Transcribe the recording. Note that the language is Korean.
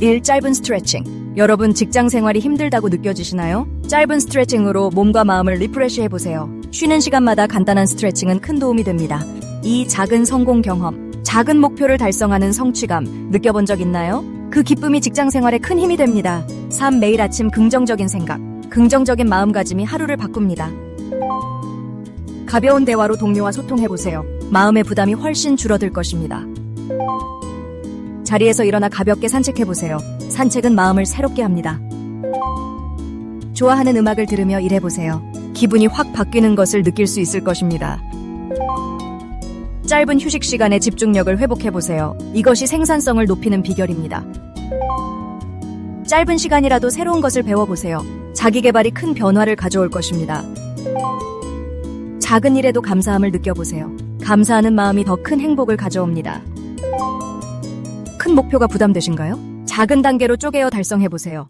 1. 짧은 스트레칭. 여러분 직장 생활이 힘들다고 느껴지시나요? 짧은 스트레칭으로 몸과 마음을 리프레시 해보세요. 쉬는 시간마다 간단한 스트레칭은 큰 도움이 됩니다. 2. 작은 성공 경험. 작은 목표를 달성하는 성취감 느껴본 적 있나요? 그 기쁨이 직장 생활에 큰 힘이 됩니다. 3. 매일 아침 긍정적인 생각. 긍정적인 마음가짐이 하루를 바꿉니다. 가벼운 대화로 동료와 소통해보세요. 마음의 부담이 훨씬 줄어들 것입니다. 자리에서 일어나 가볍게 산책해보세요. 산책은 마음을 새롭게 합니다. 좋아하는 음악을 들으며 일해보세요. 기분이 확 바뀌는 것을 느낄 수 있을 것입니다. 짧은 휴식 시간에 집중력을 회복해보세요. 이것이 생산성을 높이는 비결입니다. 짧은 시간이라도 새로운 것을 배워보세요. 자기 개발이 큰 변화를 가져올 것입니다. 작은 일에도 감사함을 느껴보세요. 감사하는 마음이 더 큰 행복을 가져옵니다. 큰 목표가 부담되신가요? 작은 단계로 쪼개어 달성해보세요.